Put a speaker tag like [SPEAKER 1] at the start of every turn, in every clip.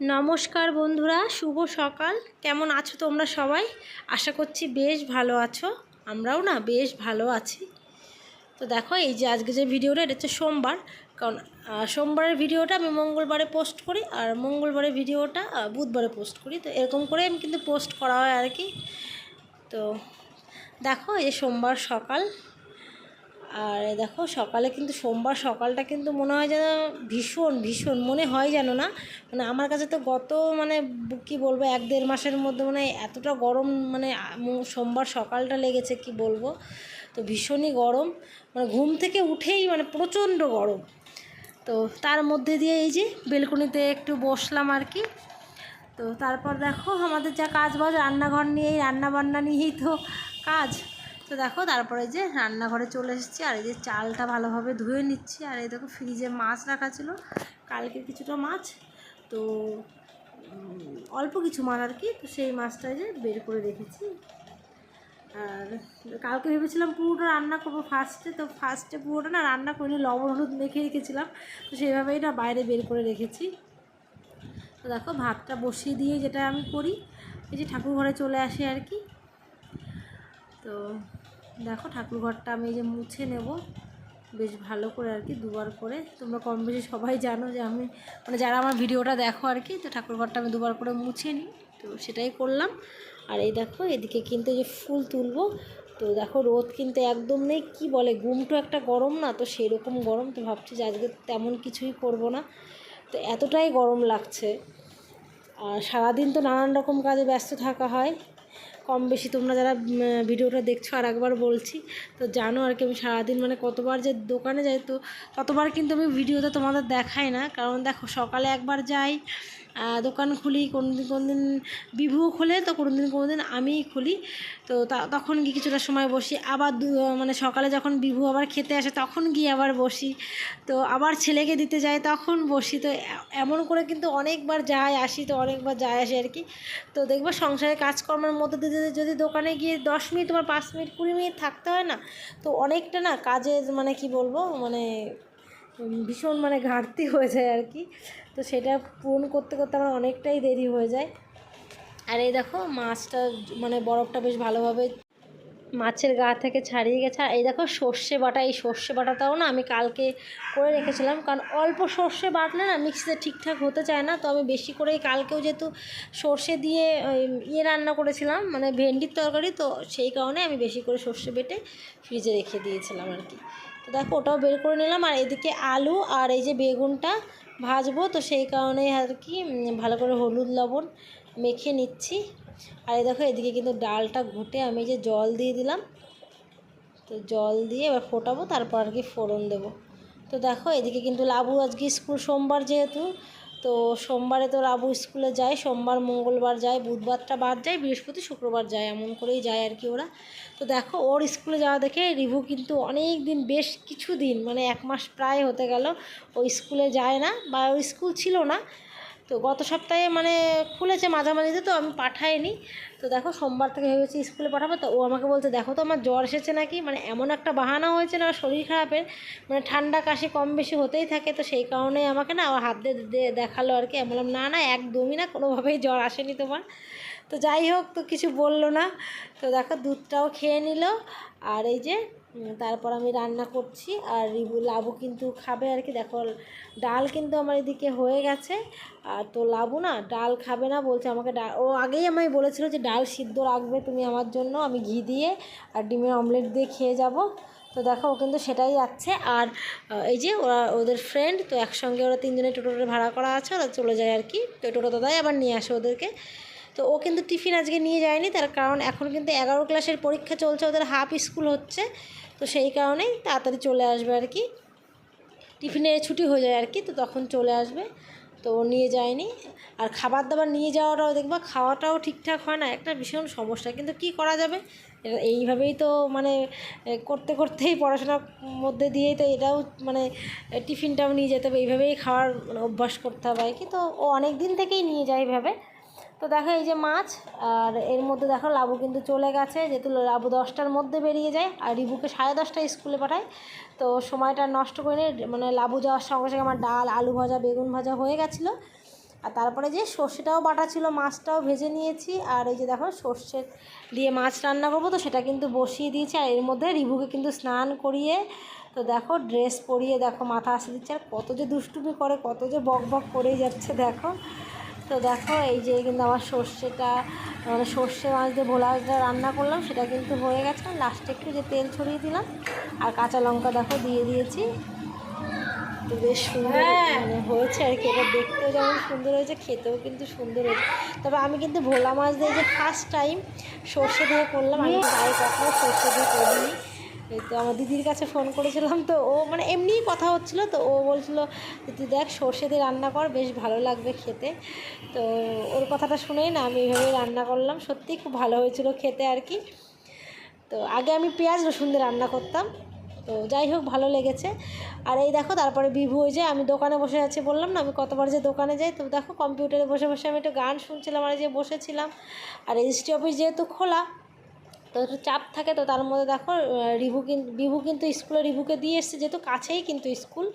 [SPEAKER 1] নমস্কার বন্ধুরা, শুভ সকাল। কেমন আছো তোমরা সবাই? আশা করছি বেশ ভালো আছো। আমরাও না বেশ ভালো আছি। তো দেখো, এই যে আজকে যে ভিডিওটা, এটা হচ্ছে সোমবার। কারণ সোমবারের ভিডিওটা আমি মঙ্গলবারে পোস্ট করি আর মঙ্গলবারের ভিডিওটা বুধবারে পোস্ট করি। তো এরকম করে আমি কিন্তু পোস্ট করা হয় আর কি। তো দেখো, এই সোমবার সকাল। আর দেখো সকালে কিন্তু সোমবার সকালটা কিন্তু মনে হয় যেন ভীষণ ভীষণ, মনে হয় যেন না। মানে আমার কাছে তো গত মানে কি বলব, এক দেড় মাসের মধ্যে মানে এতটা গরম মানে সোমবার সকালটা লেগেছে কি বলব, তো ভীষণই গরম। মানে ঘুম থেকে উঠেই মানে প্রচণ্ড গরম। তো তার মধ্যে দিয়ে এই যে বেলকনিতে একটু বসলাম আর কি। তো তারপর দেখো আমাদের যা কাজ বাজ রান্নাঘর নিয়েই রান্না বান্না নিয়েই তো কাজ। তো দেখো, তারপরে যে রান্নাঘরে চলে এসেছি, আর এই যে চালটা ভালোভাবে ধুয়ে নিচ্ছি। আর এই দেখো, ফ্রিজে মাছ রাখা ছিল। কালকে কিছুটা মাছ। তো অল্প কিছু মাছ আর কি, তো সেই মাছটা যে বের করে রেখেছি। আর কালকে ভেবেছিলাম পুরোটা রান্না করব ফার্স্টে তো ফার্স্টে পুরোটা না রান্না করিনি, লবণ, হলুদ মেখে রেখেছিলাম। তো সেইভাবেই না বাইরে বের করে রেখেছি। তো দেখো, ভাতটা বসিয়ে দিয়ে যেটা আমি করি, এই যে ঠাকুর ঘরে চলে আসি আর কি। তো দেখো ঠাকুর ঘরটা আমি যে মুছে নেব। বেশ ভালো করে আর কি দুবার করে। তোমরা কম বেশি সবাই জানো যে আমি মানে যারা আমার ভিডিওটা দেখো আর কি, তো ঠাকুর ঘরটা আমি দুবার করে মুছে নিই। তো সেটাই করলাম। আর এই দেখো, এদিকে কিন্তু যে ফুল তুলবো। তো দেখো রোদ কিন্তু একদম নেই, কি বলে গুমটো একটা গরম না, তো সেই রকম গরম। তো ভাবছি যে আজকে তেমন কিছুই করব না। তো এতটাই গরম লাগছে। আর সারাদিন তো নানান রকম কাজে ব্যস্ত থাকা হয়। কম বেশি তোমরা যারা ভিডিওটা দেখছ, আর একবার বলছি, তো জানো আর কি, আমি সারাদিন মানে কতবার যে দোকানে যাই, তো ততবার কিন্তু আমি ভিডিওতে তোমাদের দেখাই না। কারণ দেখো, সকালে একবার যাই দোকান খুলি কোনো দিন কোনো দিন বিভুও খোলে, তো কোনো দিন কোনো দিন আমিই খুলি। তো তখন গিয়ে কিছুটা সময় বসি। আবার মানে সকালে যখন বিভু আবার খেতে আসে, তখন গিয়ে আবার বসি। তো আবার ছেলেকে দিতে যাই, তখন বসি। তো এমন করে কিন্তু অনেকবার যাই আসি, তো অনেকবার যাই আসি আর কি। তো দেখব সংসারের কাজকর্মের মধ্যে দিয়ে যদি- দোকানে গিয়ে দশ মিনিট তোমার পাঁচ মিনিট, কুড়ি মিনিট থাকতে হয় না, তো অনেকটা না কাজের মানে কি বলব মানে ভীষণ মানে ঘাটতি হয়ে যায় আর কি। তো সেটা পূরণ করতে করতে আমার অনেকটাই দেরি হয়ে যায়। আর এই দেখো, মাছটা মানে বরফটা বেশ ভালোভাবে মাছের গা থেকে ছাড়িয়ে গেছে। আর এই দেখো, সর্ষে বাটা, এই সর্ষে বাটাটাও না আমি কালকে করে রেখেছিলাম। কারণ অল্প সর্ষে বাটলে না মিক্সিতে ঠিকঠাক হতে চায় না। তো আমি বেশি করেই কালকেও যেহেতু সর্ষে দিয়ে ইয়ে রান্না করেছিলাম মানে ভেন্ডির তরকারি, তো সেই কারণে আমি বেশি করে সর্ষে বেটে ফ্রিজে রেখে দিয়েছিলাম আর কি। তো দেখো, ওটাও বের করে নিলাম। আর এদিকে আলু আর এই যে বেগুনটা ভাজবো, তো সেই কারণে আর কি ভালো করে হলুদ লবণ মেখে নিচ্ছি। আর এই দেখো, এদিকে কিন্তু ডালটা ঘুটে আমি যে জল দিয়ে দিলাম। তো জল দিয়ে এবার ফোটাবো, তারপর আর কি ফোড়ন দেবো। তো দেখো, এদিকে কিন্তু লাবু আজকে স্কুল সোমবার যেহেতু তো সোমবারে তো রাবু স্কুলে যায়, সোমবার মঙ্গলবার যায়, বুধবারটা বাদ যায়, বৃহস্পতি শুক্রবার যায়, এমন করেই যায় আর কি ওরা। তো দেখো, ওর স্কুলে যাওয়া দেখে রিভু কিন্তু অনেক দিন, বেশ কিছু দিন মানে এক মাস প্রায় হতে গেল, ও স্কুলে যায় না বা ওর স্কুল ছিল না। তো গত সপ্তাহে মানে খুলেছে মাঝামাঝিতে, তো আমি পাঠাইনি। তো দেখো সোমবার থেকে ভেবেছি স্কুলে পাঠাবো, তো ও আমাকে বলছে, দেখো তো আমার জ্বর এসেছে নাকি? মানে এমন একটা বাহানা হয়েছে না, শরীর খারাপের মানে ঠান্ডা কাশি কম বেশি হতেই থাকে, তো সেই কারণেই আমাকে না হাত দিয়ে দেখাল আর কি। আমি বললাম, না না, একদমই না, কোনোভাবেই জ্বর আসেনি তোমার। তো যাই হোক, তো কিছু বলল না। তো দেখো দুধটাও খেয়ে নিল, আর এই যে তারপর আমি রান্না করছি আর লাবু কিন্তু খাবে আর কি। দেখো, ডাল কিন্তু আমার এদিকে হয়ে গেছে। আর তো লাবু না ডাল খাবে না বলছে আমাকে ডাল ও আগেই আমায় বলেছিল যে ডাল সিদ্ধ রাখবে তুমি আমার জন্য, আমি ঘি দিয়ে আর ডিমের অমলেট দিয়ে খেয়ে যাব। তো দেখো, ও কিন্তু সেটাই যাচ্ছে আর এই যে ওরা ওদের ফ্রেন্ড তো একসঙ্গে ওরা তিনজনে টোটোটা ভাড়া করা আছে, ওরা চলে যায় আর কি। তো টোটো দাদাই আবার নিয়ে আসে ওদেরকে। তো ও কিন্তু টিফিন আজকে নিয়ে যায়নি তার কারণ এখন কিন্তু এগারো ক্লাসের পরীক্ষা চলছে, ওদের হাফ স্কুল হচ্ছে। তো সেই কারণেই তাড়াতাড়ি চলে আসবে আর কি। টিফিনে ছুটি হয়ে যায় আর কি, তো তখন চলে আসবে। তো ও নিয়ে যায়নি। আর খাবার দাবার নিয়ে যাওয়াটাও দেখবা, খাওয়াটাও ঠিকঠাক হয় না, একটা ভীষণ সমস্যা। কিন্তু কি করা যাবে? এইভাবেই তো মানে করতে করতেই পড়াশোনার মধ্যে দিয়েই তো এটাও মানে টিফিনটাও নিয়ে যেতে হবে। এইভাবেই খাওয়ার মানে অভ্যাস করতে হবে আর কি। তো ও অনেক দিন থেকেই নিয়ে যায় এইভাবে। তো দেখো এই যে মাছ, আর এর মধ্যে দেখো লাবু কিন্তু চলে গেছে, যেহেতু লাবু দশটার মধ্যে বেরিয়ে যায়, আর রিবুকে সাড়ে দশটায় স্কুলে পাঠায়। তো সময়টা নষ্ট করে মানে লাবু যাওয়ার সঙ্গে সঙ্গে আমার ডাল, আলু ভাজা, বেগুন ভাজা হয়ে গেছিল। আর তারপরে যে সর্ষেটাও বাটা ছিল, মাছটাও ভেজে নিয়েছি, আর এই যে দেখো সর্ষে দিয়ে মাছ রান্না করব, তো সেটা কিন্তু বসিয়ে দিয়েছি, আর এর মধ্যে রিভুকে কিন্তু স্নান করিয়ে, তো দেখো ড্রেস পরিয়ে দেখো মাথা আসে দিচ্ছে, আর কত যে দুষ্টুমি করে, কত যে বক বক করেই যাচ্ছে, দেখো। তো দেখো এই যে কিন্তু আমার সর্ষেটা মানে সর্ষে মাছ দিয়ে ভোলাটা রান্না করলাম সেটা কিন্তু হয়ে গেছে। লাস্টে একটু যে তেল ছড়িয়ে দিলাম আর কাঁচা লঙ্কা দেখো দিয়ে দিয়েছি। তো বেশ সুন্দর মানে হয়েছে আর কি এটা দেখতেও যেমন সুন্দর হয়েছে খেতেও কিন্তু সুন্দর হয়েছে। তবে আমি কিন্তু ভোলা মাছ দিয়ে যে ফার্স্ট টাইম সর্ষে দিয়ে করলাম আমি গায়ে কখনো সর্ষে দিয়ে করিনি। এই তো আমার দিদির কাছে ফোন করেছিলাম তো ও মানে এমনিই কথা হচ্ছিল তো ও বলছিলো তুই দেখ সর্ষে দিয়ে রান্না কর, বেশ ভালো লাগবে খেতে। তো ওর কথাটা শুনেই না আমি এইভাবেই রান্না করলাম। সত্যিই খুব ভালো হয়েছিল খেতে আর কি। তো আগে আমি পেঁয়াজ রসুন দিয়ে রান্না করতাম। তো যাই হোক, ভালো লেগেছে। আর এই দেখো, তারপরে বিভু ওই যে আমি দোকানে বসে আছি, বললাম না আমি কতবার যে দোকানে যাই, তো দেখো কম্পিউটারে বসে বসে আমি একটু গান শুনছিলাম আর যে বসেছিলাম। আর রেজিস্ট্রি অফিস যেহেতু খোলা তো একটু চাপ থাকে তো তার মধ্যে দেখো রিভু কিন্তু বিভু কিন্তু স্কুলে রিভুকে দিয়ে এসছে, যেহেতু কাছেই কিন্তু স্কুল।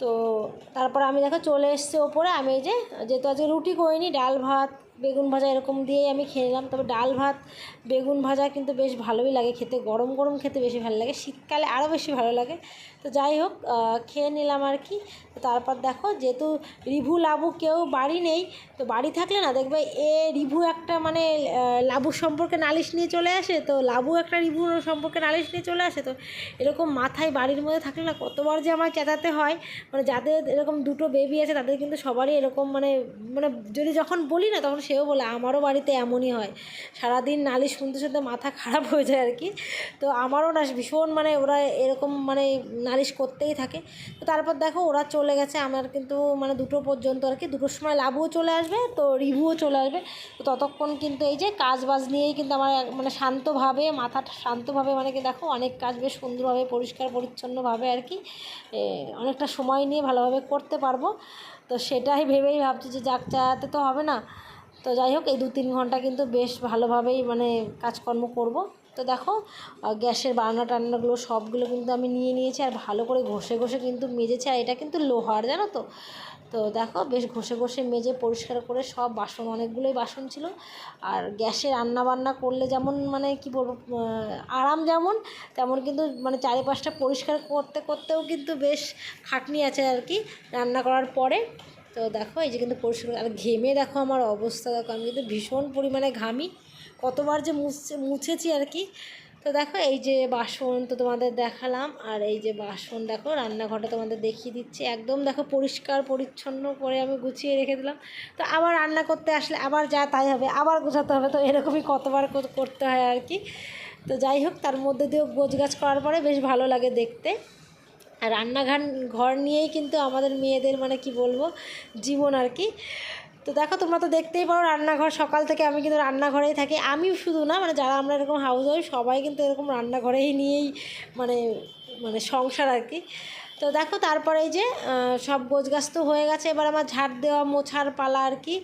[SPEAKER 1] তো তারপর আমি দেখো চলে এসছে ওপরে, আমি যে, যেহেতু আজকে রুটি করিনি, ডাল ভাত বেগুন ভাজা এরকম দিয়েই আমি খেয়ে নিলাম। তবে ডাল ভাত, বেগুন ভাজা কিন্তু বেশ ভালোই লাগে খেতে। গরম গরম খেতে বেশি ভালো লাগে। শীতকালে আরও বেশি ভালো লাগে। তো যাই হোক খেয়ে নিলাম আর কি। তারপর দেখো, যেহেতু রিভু, লাবু কেউ বাড়ি নেই, তো বাড়ি থাকলে না দেখবে এ রিভু একটা মানে লাবুর সম্পর্কে নালিশ নিয়ে চলে আসে, তো লাবু একটা রিভুর সম্পর্কে নালিশ নিয়ে চলে আসে। তো এরকম মাথায় বাড়ির মধ্যে থাকলে না কতবার যে আমার চেঁচাতে হয়। মানে যাদের এরকম দুটো বেবি আছে, তাদের কিন্তু সবারই এরকম মানে মানে যদি যখন বলি না, তখন সেও বলে, আমারও বাড়িতে এমনই হয়। সারাদিন নালিশ শুনতে শুনতে মাথা খারাপ হয়ে যায় আর কি। তো আমারও না, ভীষণ মানে ওরা এরকম মানে নালিশ করতেই থাকে। তো তারপর দেখো ওরা চলে গেছে, আমার কিন্তু মানে দুটো পর্যন্ত আর কি, দুটোর সময় লাভও চলে আসবে, তো রিভুও চলে আসবে। তো ততক্ষণ কিন্তু এই যে কাজ বাজ নিয়েই কিন্তু আমার মানে শান্তভাবে, মাথাটা শান্তভাবে মানে কি দেখো অনেক কাজ বেশ সুন্দরভাবে, পরিষ্কার, পরিচ্ছন্নভাবে আর কি অনেকটা সময় নিয়ে ভালোভাবে করতে পারব। তো সেটাই ভেবেই ভাবছি যে যাক চাতে তো হবে না। তো যাই হোক, এই দু তিন ঘণ্টা কিন্তু বেশ ভালোভাবেই মানে কাজকর্ম করব। তো দেখো গ্যাসের বার্না টান্নাগুলো সবগুলো কিন্তু আমি নিয়ে নিয়েছি আর ভালো করে ঘষে ঘষে কিন্তু মেজেছি আর এটা কিন্তু লোহার, জানো তো? তো দেখো, বেশ ঘষে ঘষে মেজে পরিষ্কার করে সব বাসন, অনেকগুলোই বাসন ছিল। আর গ্যাসে রান্না বান্না করলে যেমন মানে কি বলব আরাম যেমন, তেমন কিন্তু মানে চারিপাশটা পরিষ্কার করতে, করতেও কিন্তু বেশ খাটনি আছে আর কি রান্না করার পরে। তো দেখো, এই যে কিন্তু পরিষ্কার আর ঘেমে দেখো আমার অবস্থা, দেখো আমি কিন্তু ভীষণ পরিমাণে ঘামি। কতবার যে মুছে মুছেছি আর কি। তো দেখো, এই যে বাসন তো তোমাদের দেখালাম, আর এই যে বাসন দেখো, রান্নাঘরটা তোমাদের দেখিয়ে দিচ্ছি। একদম দেখো পরিষ্কার, পরিচ্ছন্ন করে আমি গুছিয়ে রেখে দিলাম। তো আবার রান্না করতে আসলে আবার যা তাই হবে, আবার গোছাতে হবে। তো এরকমই কতবার করতে হয় আর কি। তো যাই হোক, তার মধ্যে দিয়েও গোছ গাছ করার পরে বেশ ভালো লাগে দেখতে। আর রান্নাঘর, ঘর নিয়েই কিন্তু আমাদের মেয়েদের মানে কি বলব, জীবন আর কি। তো দেখো তোমরা তো দেখতেই পারো রান্নাঘর, সকাল থেকে আমি কিন্তু রান্নাঘরেই থাকি। আমি শুধু না মানে যারা আমরা এরকম হাউস ওয়াইফ সবাই কিন্তু এরকম রান্নাঘরেই নিয়েই মানে মানে সংসার আর কি। তো দেখো তারপরে এই যে সব গোছ গাছ তো হয়ে গেছে। এবার আমার ঝাড় দেওয়া মোছার পালা আর কি।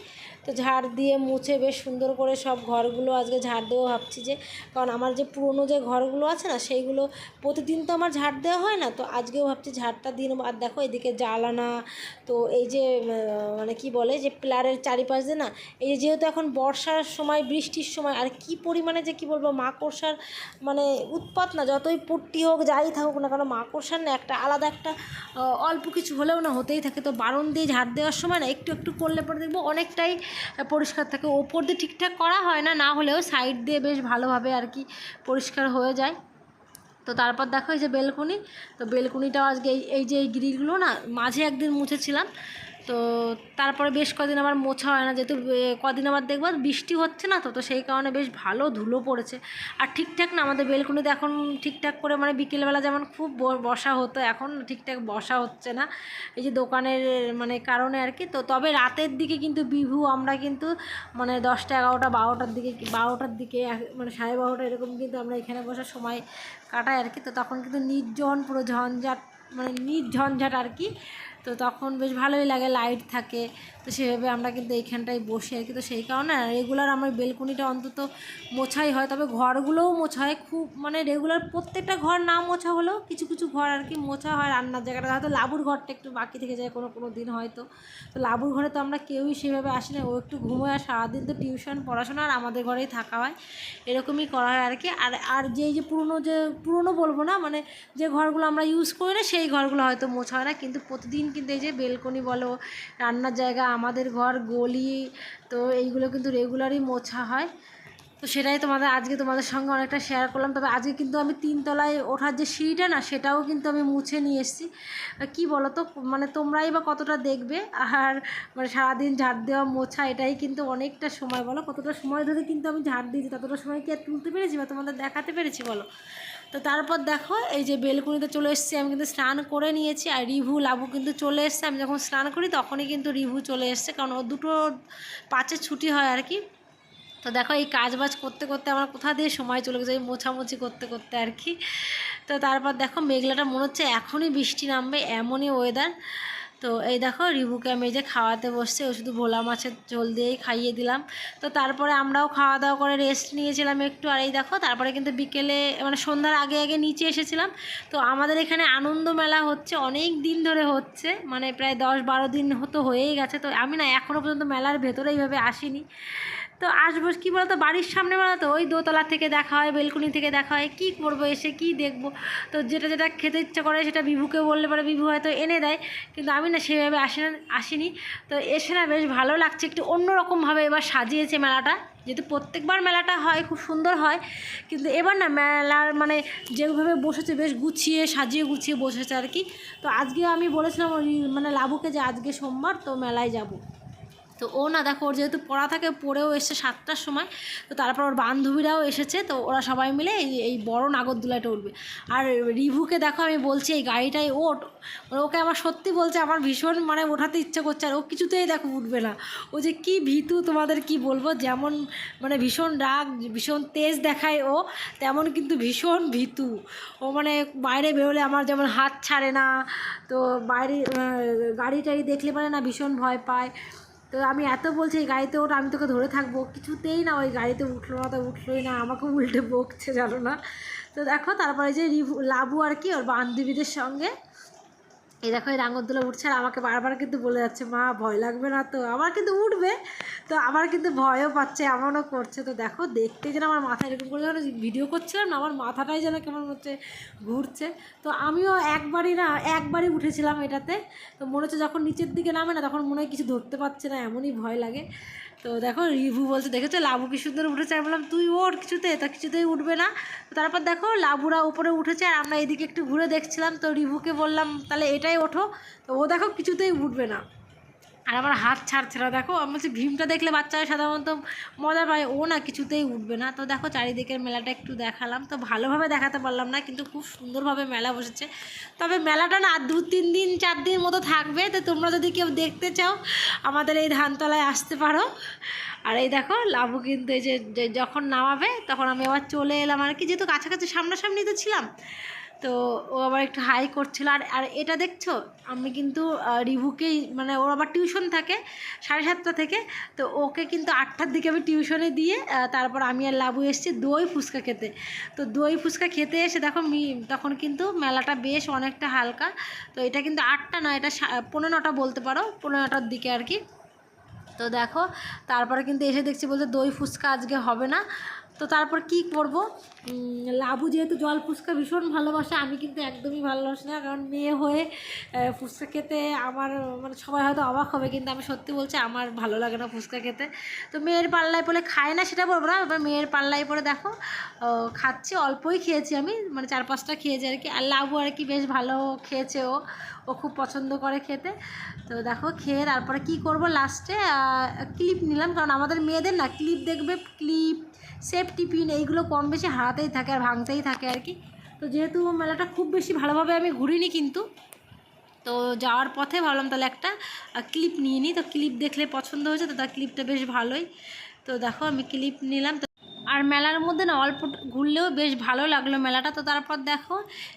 [SPEAKER 1] তো ঝাড় দিয়ে মুছে বেশ সুন্দর করে সব ঘরগুলো আজকে ঝাড় দেবো ভাবছি যে, কারণ আমার যে পুরনো যে ঘরগুলো আছে না, সেইগুলো প্রতিদিন তো আমার ঝাড় দেওয়া হয় না। তো আজকেও ভাবছি ঝাড়টা দিয়ে আর দেখো এদিকে জ্বালানা, তো এই যে মানে কি বলে যে, পিলারের চারিপাশ দিয়ে না, এই যে যেহেতু এখন বর্ষার সময়, বৃষ্টির সময়, আর কি পরিমাণে যে কি বলব মাকড়সার মানে উৎপাত না, যতই পুট্টি হোক, যাই থাকুক না কারণ মাকড়সার না একটা আলাদা একটা অল্প কিছু হলেও না হতেই থাকে। তো বারণ দিয়ে ঝাড় দেওয়ার সময় না একটু একটু করলে পরে দেখব অনেকটাই পরিষ্কার থাকে। ওপর দিয়ে ঠিকঠাক করা হয় না না হলেও সাইড দিয়ে বেশ ভালোভাবে আর কি পরিষ্কার হয়ে যায়। তো তারপর দেখো এই যে বেলকুনি। তো বেলকুনিটাও আজকে এই এই যে এই গ্রিলগুলো না, মাঝে একদিন মুছেছিলাম। তো তারপরে বেশ কদিন আমার মোছা হয় না, যেহেতু কদিন আবার দেখব বৃষ্টি হচ্ছে না তো তো সেই কারণে বেশ ভালো ধুলো পড়েছে। আর ঠিকঠাক না, আমাদের বেলকুনিতে এখন ঠিকঠাক করে মানে বিকেলবেলা যেমন খুব বসা হতো, এখন ঠিকঠাক বসা হচ্ছে না। এই যে দোকানের মানে কারণে আর কি, তো তবে রাতের দিকে কিন্তু বিহু আমরা কিন্তু মানে দশটা, এগারোটা, বারোটার দিকে বারোটার দিকে মানে সাড়ে বারোটা এরকম কিন্তু আমরা এখানে বসার সময় কাটাই আর কি। তো তখন কিন্তু নির্জন পুরো ঝঞ্ঝাট মানে নির্ঝঞ্ঝাট আর কি তো তখন বেশ ভালোই লাগে লাইট থাকে। তো সেভাবে আমরা কিন্তু এইখানটায় বসি আর কি। তো সেই কারণে রেগুলার আমার বেলকুনিটা অন্তত মোছাই হয়। তবে ঘরগুলোও মোছা হয়। খুব মানে রেগুলার প্রত্যেকটা ঘর না মোছা হলেও কিছু কিছু ঘর আর কি মোছা হয় রান্নার জায়গাটা। হয়তো লাবুর ঘরটা একটু বাকি থেকে যায় কোনো কোনো দিন হয়তো। তো লাবুর ঘরে তো আমরা কেউই সেভাবে আসি না। ও একটু ঘুমোয় আর সারাদিন তো টিউশন, পড়াশোনা আর আমাদের ঘরেই থাকা হয়। এরকমই করা হয় আর কি। আর আর যেই যে পুরনো যে, পুরনো বলব না মানে যে ঘরগুলো আমরা ইউজ করি না, সেই ঘরগুলো হয়তো মোছা হয় না। কিন্তু প্রতিদিন কিন্তু এই যে বেলকনি বলো, রান্নার জায়গা আমাদের ঘর, গলি, তো এইগুলো কিন্তু রেগুলারই মোছা হয়। তো সেটাই তোমাদের আজকে তোমাদের সঙ্গে অনেকটা শেয়ার করলাম। তবে আজকে কিন্তু আমি তিনতলায় ওঠার যে সিঁড়িটা না, সেটাও কিন্তু আমি মুছে নিয়ে এসেছি। কী বলো তো মানে তোমরাই বা কতটা দেখবে? আর মানে সারাদিন ঝাড় দেওয়া, মোছা, এটাই কিন্তু অনেকটা সময় বলো। কতটা সময় ধরে কিন্তু আমি ঝাড় দিয়েছি, ততটা সময় কি আর তুলতে পেরেছি বা তোমাদের দেখাতে পেরেছি বলো? তো তারপর দেখো, এই যে বেলকুনিতে চলে এসেছি, আমি কিন্তু স্নান করে নিয়েছি, আর রিভু লাভু কিন্তু চলে এসছে। আমি যখন স্নান করি, তখনই কিন্তু রিভু চলে এসছে, কারণ ও দুটো পাঁচে ছুটি হয় আর কি। তো দেখো, এই কাজ বাজ করতে করতে আমার কোথা দিয়ে সময় চলে গেছে মোছামুছি করতে করতে আর কি। তো তারপর দেখো, মেঘলাটা মনে হচ্ছে এখনই বৃষ্টি নামবে, এমনই ওয়েদার তো এই দেখো রিভুকে আমি যে খাওয়াতে বসছে, ও শুধু ভোলা মাছের ঝোল দিয়েই খাইয়ে দিলাম। তো তারপরে আমরাও খাওয়া দাওয়া করে রেস্ট নিয়েছিলাম একটু, আর এই দেখো তারপরে কিন্তু বিকেলে মানে সন্ধ্যার আগে আগে নিচে এসেছিলাম। তো আমাদের এখানে আনন্দ মেলা হচ্ছে, অনেক দিন ধরে হচ্ছে মানে প্রায় দশ বারো দিন হতো হয়েই গেছে। তো আমি না এখনও পর্যন্ত মেলার ভেতরে এইভাবে আসিনি। তো আসব কী বলতো, বাড়ির সামনে বেলা তো ওই দোতলা থেকে দেখা হয়, বেলকুনি থেকে দেখা হয়, কী করব এসে কী দেখব? তো যেটা যেটা খেতে ইচ্ছা করে সেটা বিভুকে বললে পরে বিভু হয়তো এনে দেয়, কিন্তু আমি না সেভাবে আসি না, আসিনি। তো এসে না বেশ ভালো লাগছে, একটু অন্যরকমভাবে এবার সাজিয়েছে মেলাটা। যেহেতু প্রত্যেকবার মেলাটা হয়, খুব সুন্দর হয়, কিন্তু এবার না মেলার মানে যেভাবে বসেছে, বেশ গুছিয়ে, সাজিয়ে গুছিয়ে বসেছে আর কি। তো আজকে আমি বলেছিলাম মানে লাবুকে যে আজকে সোমবার, তো মেলায় যাব। তো ও না, দেখো, ওর যেহেতু পড়া থাকে, পড়েও এসছে সাতটার সময়, তো তারপর ওর বান্ধবীরাও এসেছে, তো ওরা সবাই মিলে এই এই বড় নাগরদোলাটা উঠবে। আর রিভুকে দেখো, আমি বলছি, এই গাড়িটায় ওঠ। মানে ওকে আমার সত্যি বলছে, আমার ভীষণ মানে ওঠাতে ইচ্ছে করছে, আর ও কিছুতেই দেখো উঠবে না। ও যে কি ভীতু, তোমাদের কি বলব? যেমন মানে ভীষণ রাগ, ভীষণ তেজ দেখায় ও, তেমন কিন্তু ভীষণ ভীতু। ও মানে বাইরে বেরোলে আমার যেমন হাত ছাড়ে না, তো বাইরে গাড়ি টাড়ি দেখলে মানে না ভীষণ ভয় পায়। তো আমি এত বলছি, এই গাড়িতে ওটা আমি তোকে ধরে থাকব। কিছুতেই না ওই গাড়িতে উঠল না, তো উঠলোই না, আমাকে উল্টে বকছে জানো না। তো দেখো, তারপরে যে লাবু আর কি, ওর বান্ধবীদের সঙ্গে এই দেখো, এই রাঙ্গরদোলা উঠছে আর আমাকে বারবার কিন্তু বলে যাচ্ছে, মা, ভয় লাগবে না তো? আমার কিন্তু উঠবে, তো আমার কিন্তু ভয়ও পাচ্ছে, এমনও করছে। তো দেখো, দেখতে যেন আমার মাথা এরকম করে যেন ভিডিও করছিলাম না, আমার মাথাটাই যেন কেমন হচ্ছে, ঘুরছে। তো আমিও একবারই না, একবারই উঠেছিলাম এটাতে। তো মনে হচ্ছে যখন নিচের দিকে নামে না, তখন মনে হয় কিছু ধরতে পারছে না, এমনই ভয় লাগে। তো দেখো, রিভু বলছে, দেখেছ, লাবু কি সুন্দর উঠেছে? আমি বললাম, তুই ওর কিছুতে, তা কিছুতেই উঠবে না। তারপর দেখো, লাবুরা উপরে উঠেছে আর আমরা এদিকে একটু ঘুরে দেখছিলাম। তো রিভুকে বললাম, তাহলে এটাই ওঠো, তো ও দেখো কিছুতেই উঠবে না। আর আমার হাত ছাড়ছে না, দেখো, আমি বলছি ভীমটা দেখলে বাচ্চারা সাধারণত মজা পায়, ও না কিছুতেই উঠবে না। তো দেখো চারিদিকের মেলাটা একটু দেখালাম, তো ভালোভাবে দেখাতে পারলাম না, কিন্তু খুব সুন্দরভাবে মেলা বসেছে। তবে মেলাটা না দু, তিন দিন, চার দিন মতো থাকবে, তো তোমরা যদি কেউ দেখতে চাও, আমাদের এই ধানতলায় আসতে পারো। আর এই দেখো লাভু কিন্তু এই যে যখন নামাবে, তখন আমি আবার চলে এলাম আর কি, যেহেতু কাছাকাছি, সামনাসামনি তো ছিলাম তো ও আবার একটু হাই করছিল। আর আর এটা দেখছ? আমি কিন্তু রিভুকেই মানে ওর আবার টিউশন থাকে, সাড়ে সাতটা থেকে। তো ওকে কিন্তু আটটার দিকে আমি টিউশনে দিয়ে তারপর আমি আর লাবু এসেছি দই ফুচকা খেতে। তো দই ফুচকা খেতে এসে দেখো মি, তখন কিন্তু মেলাটা বেশ অনেকটা হালকা। তো এটা কিন্তু আটটা নয়, এটা পনেরো নটা বলতে পারো পনেরো নটার দিকে আর কি। তো দেখো, তারপরে কিন্তু এসে দেখছি বলতে দই ফুচকা আজকে হবে না। তো তারপর কি করব? লাবু যেহেতু জল ফুচকা ভীষণ ভালোবাসে, আমি কিন্তু একদমই ভালোবাসি না, কারণ মেয়ে হয়ে ফুচকা খেতে আমার মানে সবাই হয়তো অবাক হবে, কিন্তু আমি সত্যি বলছি আমার ভালো লাগে না ফুচকা খেতে। তো মেয়ের পাল্লায় পড়ে খায় না সেটা বলব না, এবার মেয়ের পাল্লায় পড়ে দেখো খাচ্ছি, অল্পই খেয়েছি আমি মানে চার পাঁচটা খেয়েছি আর কি, আর লাবু আর কি বেশ ভালো খেয়েছে ও ও খুব পছন্দ করে খেতে। তো দেখো, খেয়ে তারপরে কি করব লাস্টে ক্লিপ নিলাম, কারণ আমাদের মেয়েদের না ক্লিপ দেখবে ক্লিপ সেফটি পিন এইগুলো কম বেশি হারাতেই থাকে আর ভাঙতেই থাকে আর কি। তো যেহেতু মেলাটা খুব বেশি ভালোভাবে আমি ঘুরিনি কিন্তু, তো যাওয়ার পথে ভাবলাম তাহলে একটা ক্লিপ নিয়ে নিই। তো ক্লিপ দেখলে পছন্দ হয়েছে, তো তার ক্লিপটা বেশ ভালোই। তো দেখো আমি ক্লিপ নিলাম। তো আর মেলার মধ্যে না অল্প ঘুরলেও বেশ ভালো লাগল মেলাটা। তো তারপর দেখো,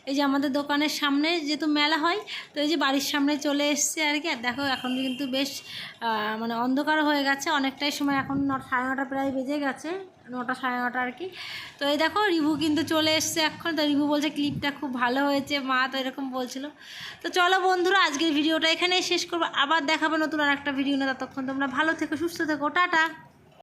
[SPEAKER 1] এই যে আমাদের দোকানের সামনে যেহেতু মেলা হয়, তো এই যে বাড়ির সামনে চলে এসছে আর কি। আর দেখো এখন কিন্তু বেশ মানে অন্ধকার হয়ে গেছে। অনেকটাই সময় এখন সাড়ে নটা প্রায় বেজে গেছে। নটা সাড়ে নটা আর কি। তো এই দেখো রিভু কিন্তু চলে এসছে এখন। তো রিভু বলছে ক্লিপটা খুব ভালো হয়েছে, মা তো এরকম বলছিল। তো চলো বন্ধুরা, আজকের ভিডিওটা এখানেই শেষ করব। আবার দেখাবো নতুন আর একটা ভিডিও না ততক্ষণ তোমরা ভালো থেকো, সুস্থ থেকো। টাটা।